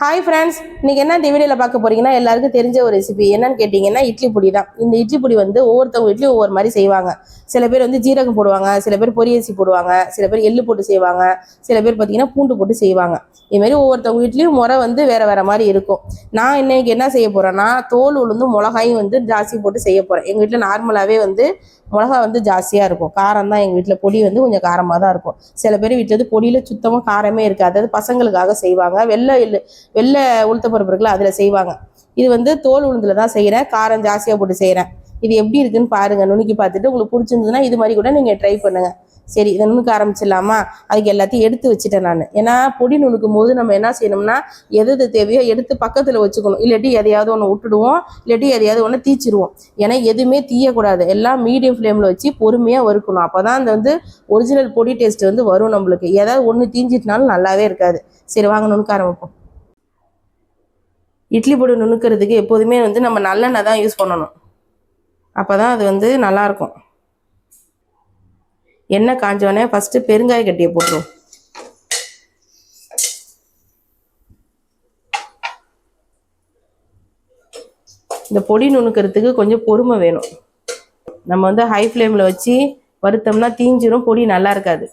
Hi friends இன்னைக்கு என்ன இந்த வீடியோவில் பார்க்க போறீங்கன்னா எல்லாருக்கும் தெரிஞ்ச ஒரு ரெசிபி என்னன்னு கேட்டிங்கன்னா இட்லி பொடி தான். இந்த இட்லி பொடி வந்து ஒவ்வொருத்தவங்க வீட்லையும் ஒவ்வொரு மாதிரி செய்வாங்க. சில பேர் வந்து ஜீரகம் போடுவாங்க சில பேர் பொரியரிசி போடுவாங்க சில பேர் எள்ளு போட்டு செய்வாங்க சில பேர் பார்த்தீங்கன்னா பூண்டு போட்டு செய்வாங்க. இதுமாரி ஒவ்வொருத்தவங்க வீட்லேயும் முறை வந்து வேற வேற மாதிரி இருக்கும். நான் இன்னைக்கு என்ன செய்ய போறேன்னா தோல் உளுந்து மிளகாயும் வந்து ஜாஸ்தி போட்டு செய்ய போறேன். எங்கள் வீட்டில் நார்மலாகவே வந்து மிளகா வந்து ஜாஸ்தியாக இருக்கும். காரம் தான் எங்கள் வீட்டில் பொடி வந்து கொஞ்சம் காரமாக தான் இருக்கும். சில பேர் வீட்டில் வந்து பொடியில் சுத்தமாக காரமே இருக்காது. அதாவது பசங்களுக்காக செய்வாங்க. வெள்ளை எள்ளு வெள்ளை உளுத்தப்பருப்பு இருக்குல்ல அதில் செய்வாங்க. இது வந்து தோல் உளுந்தில் தான் செய்கிறேன் காரம் ஜாஸ்தியாக போட்டு செய்கிறேன் இது எப்படி இருக்குன்னு பாருங்கள் நுணுக்கி பார்த்துட்டு உங்களுக்கு பிடிச்சிருந்ததுன்னா இது மாதிரி கூட நீங்கள் ட்ரை பண்ணுங்கள் சரி இதை நுணுக்க ஆரம்பிச்சிடலாமா? அதுக்கு எல்லாத்தையும் எடுத்து வச்சுட்டேன் நான். ஏன்னா பொடி நுணுக்கும் போது நம்ம என்ன செய்யணும்னா எது எது தேவையோ எடுத்து பக்கத்தில் வச்சுக்கணும். இல்லாட்டி எதையாவது ஒன்று விட்டுடுவோம். இல்லாட்டி எதையாவது ஒன்று தீச்சிடுவோம் ஏன்னா எதுவுமே தீயக்கூடாது. எல்லாம் மீடியம் ஃப்ளேமில் வச்சு பொறுமையாக வறுக்கணும். அப்போ தான் அந்த வந்து ஒரிஜினல் பொடி டேஸ்ட் வந்து வரும் நம்மளுக்கு. ஏதாவது ஒன்று தீஞ்சிட்டுனாலும் நல்லாவே இருக்காது. சரி வாங்க நுணுக்க ஆரம்பிப்போம். இட்லி பொடி நுணுக்கிறதுக்கு எப்போதுமே வந்து நம்ம நல்லெண்ணெய் தான் யூஸ் பண்ணணும். அப்போ தான் அது வந்து நல்லாயிருக்கும் எண்ணெய் காஞ்சோடனே ஃபஸ்ட்டு பெருங்காய கட்டியை போட்டுருவோம் இந்த பொடி நுணுக்கிறதுக்கு கொஞ்சம் பொறுமை வேணும். நம்ம வந்து ஹை ஃப்ளேமில் வச்சு வறுத்தோம்னா தீஞ்சிரும் பொடி நல்லா இருக்காது.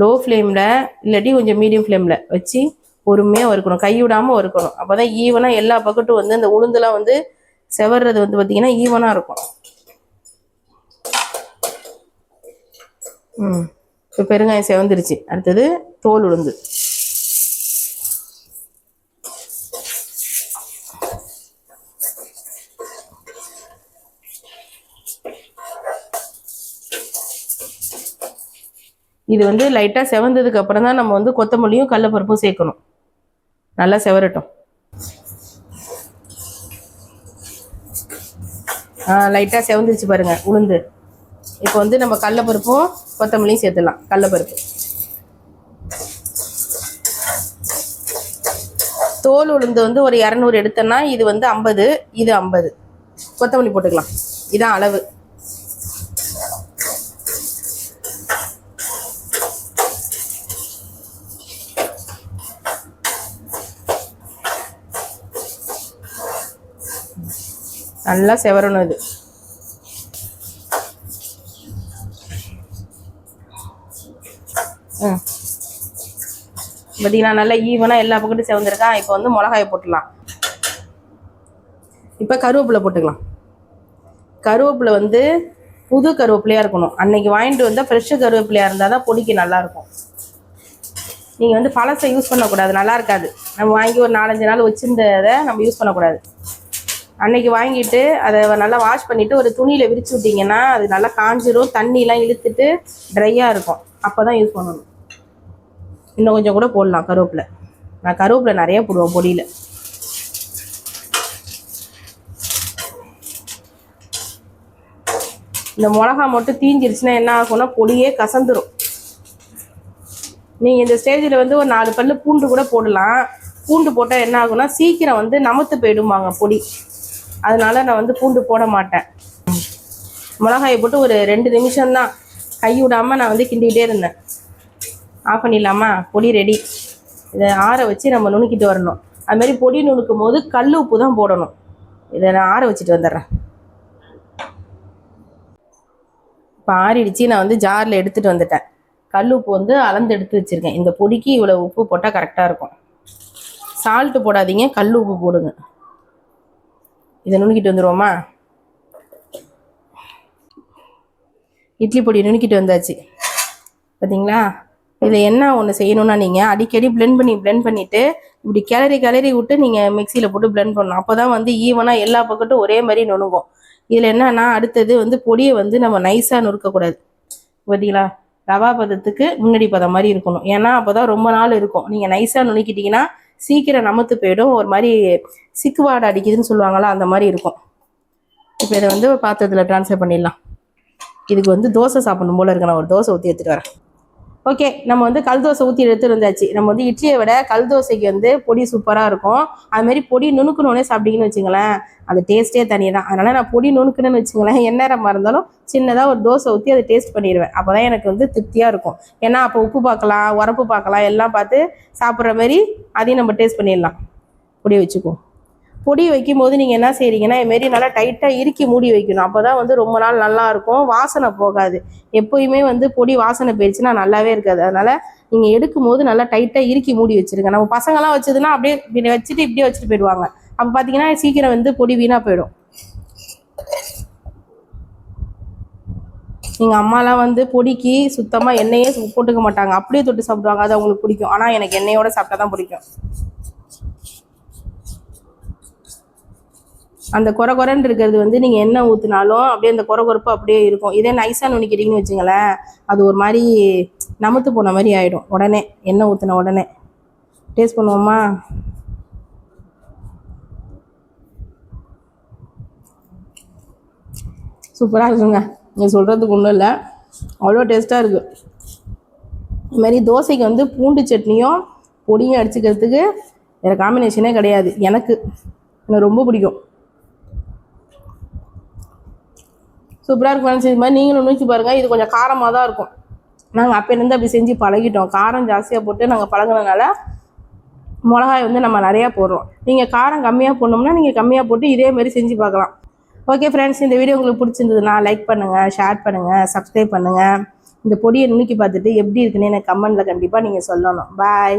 லோ ஃப்ளேமில் இல்லாட்டி கொஞ்சம் மீடியம் ஃப்ளேமில் வச்சு பொறுமையாக வறுக்கணும் கை விடாமல் வறுக்கணும் அப்போ தான் ஈவனாக எல்லா பக்கட்டும் வந்து இந்த உளுந்துலாம் வந்து செவர்றது வந்து பார்த்திங்கன்னா ஈவனாக இருக்கும். ம். இப்போ பெருங்காயம் செவந்துருச்சு. அடுத்தது தோல் உளுந்து. இது வந்து லைட்டாக செவந்ததுக்கு அப்புறம் தான் நம்ம வந்து கொத்தமல்லியும் கடலப்பருப்பும் சேர்க்கணும். நல்லா செவரட்டும். ஆ லைட்டாக செவந்துருச்சு பாருங்கள் உளுந்து. இப்போ வந்து நம்ம கடலப்பருப்பும் கொத்தமல்லியும் சேர்த்துடலாம் கடலப்பருப்பு. தோல் உளுந்து வந்து ஒரு இரநூறு எடுத்தோன்னா இது வந்து ஐம்பது இது ஐம்பது. கொத்தமல்லி போட்டுக்கலாம் இதான் அளவு. நல்லா செவரணும் இது. ம். பார்த்தீங்கன்னா நல்லா ஈவனாக எல்லா பக்கட்டும் செவந்திருக்கா? இப்போ வந்து மிளகாயை போட்டுடலாம். இப்போ கருவேப்பிலை போட்டுக்கலாம். கருவேப்பிலை வந்து புது கருவேப்பிலையாக இருக்கணும். அன்னைக்கு வாங்கிட்டு வந்தால் ஃப்ரெஷ்ஷு கருவேப்பிலையாக இருந்தால் தான் பொடிக்கு நல்லாயிருக்கும் நீங்கள் வந்து பழசை யூஸ் பண்ணக்கூடாது. நல்லா இருக்காது. நம்ம வாங்கி ஒரு நாலஞ்சு நாள் வச்சுருந்ததை நம்ம யூஸ் பண்ணக்கூடாது. அன்னைக்கு வாங்கிட்டு அதை நல்லா வாஷ் பண்ணிவிட்டு ஒரு துணியில் விரிச்சு விட்டிங்கன்னா அது நல்லா காஞ்சிரும். தண்ணிலாம் இழுத்துட்டு ட்ரையாக இருக்கும். அப்போ தான் யூஸ் பண்ணணும். இன்னும் கொஞ்சம் கூட போடலாம் கருவேப்பில். நான் கருவேப்பில் நிறைய போடுவேன் பொடியில். இந்த மிளகா மட்டும் தீஞ்சிருச்சுன்னா என்ன ஆகும்னா பொடியே கசந்துரும். நீங்கள் இந்த ஸ்டேஜில் வந்து ஒரு நாலு பல்லு பூண்டு கூட போடலாம். பூண்டு போட்டால் என்ன ஆகும்னா சீக்கிரம் வந்து நமத்து போயிடுவாங்க பொடி. அதனால நான் வந்து பூண்டு போட மாட்டேன். மிளகாயை போட்டு ஒரு ரெண்டு நிமிஷம்தான் கை விடாமல் நான் வந்து கிண்டிக்கிட்டே இருந்தேன். ஆஃப் பண்ணிடலாமா? பொடி ரெடி இதை ஆற வச்சு நம்ம நுணுக்கிட்டு வரணும். அதுமாரி பொடி நுணுக்கும் போது கல் உப்பு தான் போடணும். இதை நான் ஆற வச்சுட்டு வந்துடுறேன். இப்போ ஆறிடுச்சு. நான் வந்து ஜாரில் எடுத்துகிட்டு வந்துட்டேன். கல் உப்பு வந்து அளந்து எடுத்து வச்சுருக்கேன். இந்த பொடிக்கு இவ்வளோ உப்பு போட்டால் கரெக்டாக இருக்கும். சால்ட்டு போடாதீங்க. கல் உப்பு போடுங்க. இதை நுணுக்கிட்டு வந்துடுவோமா இட்லி பொடி நுணுக்கிட்டு வந்தாச்சு. பார்த்தீங்களா இதில் என்ன ஒன்று செய்யணும்னா நீங்கள் அடிக்கடி பிளெண்ட் பண்ணி பிளெண்ட் பண்ணிவிட்டு இப்படி கிளறி கிளறி விட்டு நீங்கள் மிக்சியில் போட்டு பிளெண்ட் பண்ணணும். அப்போ தான் வந்து ஈவனாக எல்லா பக்கட்டும் ஒரே மாதிரி நுணுங்கும். இதில் என்னன்னா அடுத்தது வந்து பொடியை வந்து நம்ம நைஸாக நுறுக்கக்கூடாது. பார்த்தீங்களா ரவா பதத்துக்கு முன்னாடி பதம் மாதிரி இருக்கணும். ஏன்னா அப்போ தான் ரொம்ப நாள் இருக்கும். நீங்கள் நைஸாக நுணுக்கிட்டீங்கன்னா சீக்கிரம் நமத்து போயிடும். ஒரு மாதிரி சிக்குவாடை அடிக்குதுன்னு சொல்லுவாங்களா அந்த மாதிரி இருக்கும். இப்போ இதை வந்து பாத்திரத்தில் ட்ரான்ஸ்ஃபர் பண்ணிடலாம். இதுக்கு வந்து தோசை சாப்பிடணும் போல இருக்கு. நான் ஒரு தோசை ஊற்றி எடுத்துகிட்டு வரேன். ஓகே நம்ம வந்து கல் தோசை ஊற்றி எடுத்துருந்தாச்சு. நம்ம வந்து இட்லியை விட கல் தோசைக்கு வந்து பொடி சூப்பராக இருக்கும். அதுமாரி பொடி நுணுக்கணுன்னே சாப்பிட்டீங்கன்னு வச்சுங்களேன் அந்த டேஸ்ட்டே தனி தான் அதனால் நான் பொடி நுணுக்கணுன்னு வச்சுங்களேன் என்ன நேரமாக இருந்தாலும் சின்னதாக ஒரு தோசை ஊற்றி அதை டேஸ்ட் பண்ணிடுவேன். அப்போ தான் எனக்கு வந்து திருப்தியாக இருக்கும். ஏன்னா அப்போ உப்பு பார்க்கலாம் உரப்பு பார்க்கலாம் எல்லாம் பார்த்து சாப்பிட்ற மாதிரி அதையும் நம்ம டேஸ்ட் பண்ணிடலாம். பொடியை வச்சுக்குவோம். பொடி வைக்கும் போது நீங்கள் என்ன செய்கிறீங்கன்னா இதுமாரி நல்லா டைட்டாக இறுக்கி மூடி வைக்கணும். அப்போ தான் வந்து ரொம்ப நாள் நல்லா இருக்கும். வாசனை போகாது. எப்போயுமே வந்து பொடி வாசனை போயிடுச்சுன்னா நல்லாவே இருக்காது. அதனால் நீங்கள் எடுக்கும் போது நல்லா டைட்டாக இறுக்கி மூடி வச்சுருங்க. நம்ம பசங்களாம் வச்சதுன்னா அப்படியே இப்படி வச்சுட்டு இப்படியே வச்சுட்டு போயிடுவாங்க. அப்போ பார்த்தீங்கன்னா சீக்கிரம் வந்து பொடி வீணாக போயிடும். எங்கள் அம்மாலாம் வந்து பொடிக்கு சுத்தமாக எண்ணெயே போட்டுக்க மாட்டாங்க. அப்படியே தொட்டு சாப்பிடுவாங்க. அது அவங்களுக்கு பிடிக்கும். ஆனால் எனக்கு எண்ணெயோட சாப்பிட்டா தான் பிடிக்கும். அந்த குறை குறைன்னு இருக்கிறது வந்து நீங்கள் எண்ணெய் ஊற்றினாலும் அப்படியே அந்த குறை குறைப்பு அப்படியே இருக்கும். இதே நைஸாக நுணிக்கிறீங்கன்னு வச்சுங்களேன் அது ஒரு மாதிரி நமுத்து போன மாதிரி ஆகிடும் உடனே எண்ணெய் ஊற்றின உடனே. டேஸ்ட் பண்ணுவோமா? சூப்பராக இருக்குங்க. நீங்கள் சொல்கிறதுக்கு ஒன்றும் இல்லை. அவ்வளோ டேஸ்ட்டாக இருக்குது இதுமாரி தோசைக்கு வந்து பூண்டு சட்னியும் பொடியும் அடிச்சுக்கிறதுக்கு வேறு காம்பினேஷனே கிடையாது. எனக்கு. எனக்கு ரொம்ப பிடிக்கும். சூப்பராக இருக்கும் ஃப்ரெண்ட்ஸ் இது மாதிரி நீங்களும் நினச்சி பாருங்கள் இது கொஞ்சம் காரமாக தான் இருக்கும் நாங்கள் அப்போலேருந்து அப்படி செஞ்சு பழகிட்டோம். காரம் ஜாஸ்தியாக போட்டு நாங்கள் பழகினதுனால மிளகாய் வந்து நம்ம நிறையா போடுறோம். நீங்கள் காரம் கம்மியாக போடணும்னா நீங்கள் கம்மியாக போட்டு இதே மாதிரி செஞ்சு பார்க்கலாம். ஓகே ஃப்ரெண்ட்ஸ் இந்த வீடியோ உங்களுக்கு பிடிச்சிருந்ததுன்னா லைக் பண்ணுங்கள் ஷேர் பண்ணுங்கள் சப்ஸ்கிரைப் பண்ணுங்கள் இந்த பொடியை நுணுக்கி பார்த்துட்டு எப்படி இருக்குன்னு எனக்கு கமெண்ட்டில் கண்டிப்பாக நீங்கள் சொல்லணும். பாய்